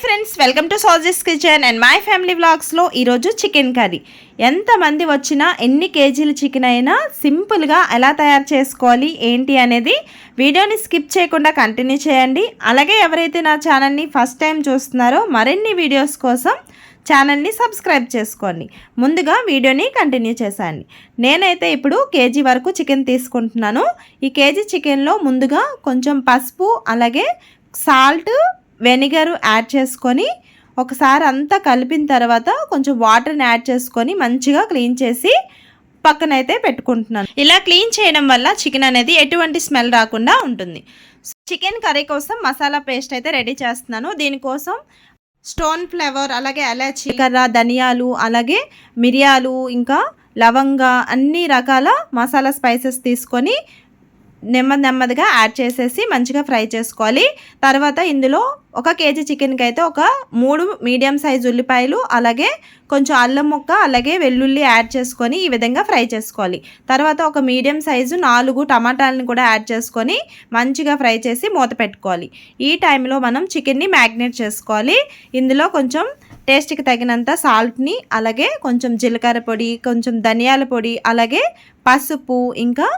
Friends welcome to sages kitchen and my family వ్లాగ్స్లో ఈరోజు chicken curry ఎంతమంది వచ్చినా ఎన్ని కేజీల చికెన్ అయినా సింపుల్గా ఎలా తయారు చేసుకోవాలి ఏంటి అనేది వీడియోని స్కిప్ చేయకుండా కంటిన్యూ చేయండి. అలాగే ఎవరైతే నా ఛానల్ని ఫస్ట్ టైం చూస్తున్నారో మరిన్ని వీడియోస్ కోసం ఛానల్ని సబ్స్క్రైబ్ చేసుకోండి. ముందుగా వీడియోని కంటిన్యూ చేశాను నేనైతే ఇప్పుడు కేజీ వరకు చికెన్ తీసుకుంటున్నాను. ఈ కేజీ చికెన్లో ముందుగా కొంచెం పసుపు అలాగే సాల్ట్ వెనిగర్ యాడ్ చేసుకొని ఒకసారి అంతా కలిపిన తర్వాత కొంచెం వాటర్ని యాడ్ చేసుకొని మంచిగా క్లీన్ చేసి పక్కనైతే పెట్టుకుంటున్నాను. ఇలా క్లీన్ చేయడం వల్ల చికెన్ అనేది ఎటువంటి స్మెల్ రాకుండా ఉంటుంది. చికెన్ కర్రీ కోసం మసాలా పేస్ట్ అయితే రెడీ చేస్తున్నాను. దీనికోసం స్టోన్ ఫ్లేవర్ అలాగే ఎలాచి కర్ర ధనియాలు అలాగే మిరియాలు ఇంకా లవంగా అన్ని రకాల మసాలా స్పైసెస్ తీసుకొని నెమ్మది నెమ్మదిగా యాడ్ చేసేసి మంచిగా ఫ్రై చేసుకోవాలి. తర్వాత ఇందులో ఒక కేజీ చికెన్కి అయితే ఒక మూడు మీడియం సైజ్ ఉల్లిపాయలు అలాగే కొంచెం అల్లం ముక్క అలాగే వెల్లుల్లి యాడ్ చేసుకొని ఈ విధంగా ఫ్రై చేసుకోవాలి. తర్వాత ఒక మీడియం సైజు నాలుగు టమాటాలను కూడా యాడ్ చేసుకొని మంచిగా ఫ్రై చేసి మూత పెట్టుకోవాలి. ఈ టైంలో మనం చికెన్ని మ్యాగ్నేట్ చేసుకోవాలి. ఇందులో కొంచెం టేస్ట్కి తగినంత సాల్ట్ని అలాగే కొంచెం జీలకర్ర పొడి కొంచెం ధనియాల పొడి అలాగే పసుపు ఇంకా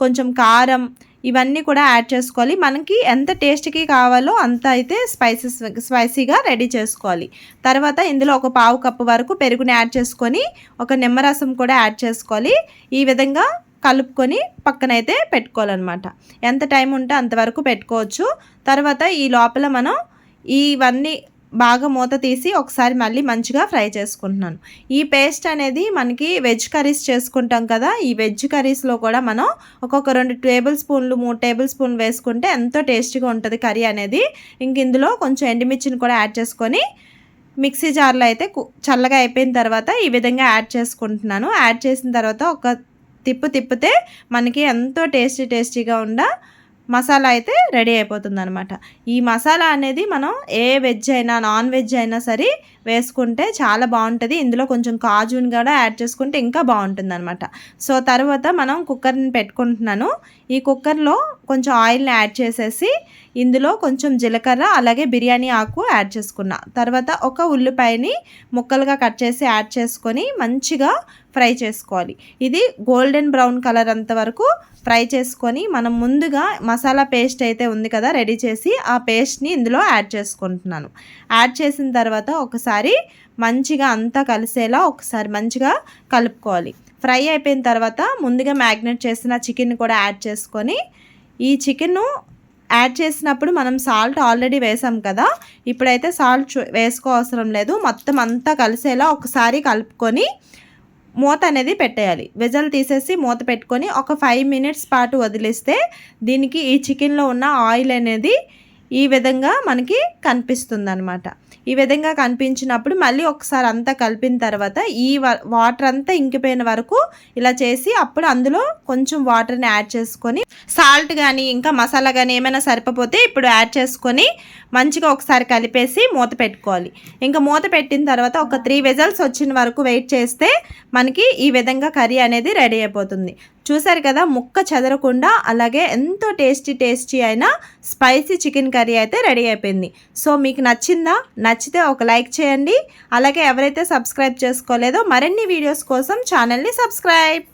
కొంచెం కారం ఇవన్నీ కూడా యాడ్ చేసుకోవాలి. మనకి ఎంత టేస్ట్కి కావాలో అంత అయితే స్పైసెస్ స్పైసీగా రెడీ చేసుకోవాలి. తర్వాత ఇందులో ఒక పావు కప్పు వరకు పెరుగుని యాడ్ చేసుకొని ఒక నిమ్మరసం కూడా యాడ్ చేసుకోవాలి. ఈ విధంగా కలుపుకొని పక్కనైతే పెట్టుకోవాలన్నమాట. ఎంత టైం ఉంటే అంతవరకు పెట్టుకోవచ్చు. తర్వాత ఈ లోపల మనం ఇవన్నీ బాగా మూత తీసి ఒకసారి మళ్ళీ మంచిగా ఫ్రై చేసుకుంటున్నాను. ఈ పేస్ట్ అనేది మనకి వెజ్ కర్రీస్ చేసుకుంటాం కదా ఈ వెజ్ కర్రీస్లో కూడా మనం ఒక్కొక్క రెండు టేబుల్ స్పూన్లు మూడు టేబుల్ స్పూన్ వేసుకుంటే ఎంతో టేస్టీగా ఉంటుంది కర్రీ అనేది. ఇంక ఇందులో కొంచెం ఎండుమిర్చిని కూడా యాడ్ చేసుకొని మిక్సీ జార్లో అయితే చల్లగా అయిపోయిన తర్వాత ఈ విధంగా యాడ్ చేసుకుంటున్నాను. యాడ్ చేసిన తర్వాత ఒక తిప్పు తిప్పితే మనకి ఎంతో టేస్టీ టేస్టీగా ఉండ మసాలా అయితే రెడీ అయిపోతుంది అనమాట ఈ మసాలా అనేది మనం ఏ వెజ్ అయినా నాన్ వెజ్ అయినా సరే వేసుకుంటే చాలా బాగుంటుంది. ఇందులో కొంచెం కాజుని కూడా యాడ్ చేసుకుంటే ఇంకా బాగుంటుంది అనమాట సో తర్వాత మనం కుక్కర్ని పెట్టుకుంటున్నాను. ఈ కుక్కర్లో కొంచెం ఆయిల్ని యాడ్ చేసేసి ఇందులో కొంచెం జీలకర్ర అలాగే బిర్యానీ ఆకు యాడ్ చేసుకున్నా. తర్వాత ఒక ఉల్లిపాయని ముక్కలుగా కట్ చేసి యాడ్ చేసుకొని మంచిగా ఫ్రై చేసుకోవాలి. ఇది గోల్డెన్ బ్రౌన్ కలర్ అంత వరకు ఫ్రై చేసుకొని మనం ముందుగా మసాలా పేస్ట్ అయితే ఉంది కదా రెడీ చేసి ఆ పేస్ట్ని ఇందులో యాడ్ చేసుకుంటున్నాను. యాడ్ చేసిన తర్వాత ఒకసారి మంచిగా అంతా కలిసేలా ఒకసారి మంచిగా కలుపుకోవాలి. ఫ్రై అయిపోయిన తర్వాత ముందుగా మ్యాగ్నెట్ చేసిన చికెన్ కూడా యాడ్ చేసుకొని ఈ చికెన్ను యాడ్ చేసినప్పుడు మనం సాల్ట్ ఆల్రెడీ వేసాం కదా ఇప్పుడైతే సాల్ట్ వేసుకోవసరం లేదు. మొత్తం అంతా కలిసేలా ఒకసారి కలుపుకొని మూత అనేది పెట్టేయాలి. వెజల్ తీసేసి మూత పెట్టుకొని ఒక ఫైవ్ మినిట్స్ పాటు వదిలేస్తే దీనికి ఈ చికెన్లో ఉన్న ఆయిల్ అనేది ఈ విధంగా మనకి కనిపిస్తుంది అనమాట ఈ విధంగా కనిపించినప్పుడు మళ్ళీ ఒకసారి అంతా కలిపిన తర్వాత ఈ వాటర్ అంతా ఇంకిపోయిన వరకు ఇలా చేసి అప్పుడు అందులో కొంచెం వాటర్ని యాడ్ చేసుకొని సాల్ట్ కానీ ఇంకా మసాలా కానీ ఏమైనా సరిపోతే ఇప్పుడు యాడ్ చేసుకొని మంచిగా ఒకసారి కలిపేసి మూత పెట్టుకోవాలి. ఇంకా మూత పెట్టిన తర్వాత ఒక త్రీ విజల్స్ వచ్చిన వరకు వెయిట్ చేస్తే మనకి ఈ విధంగా కర్రీ అనేది రెడీ అయిపోతుంది. చూసారు కదా ముక్క చెదరకుండా అలాగే ఎంతో టేస్టీ టేస్టీ అయిన స్పైసీ చికెన్ కర్రీ అయితే రెడీ అయిపోయింది. సో మీకు నచ్చిందా? నచ్చితే ఒక లైక్ చేయండి. అలాగే ఎవరైతే సబ్స్క్రైబ్ చేసుకోలేదో మరిన్ని వీడియోస్ కోసం ఛానల్ని సబ్స్క్రైబ్.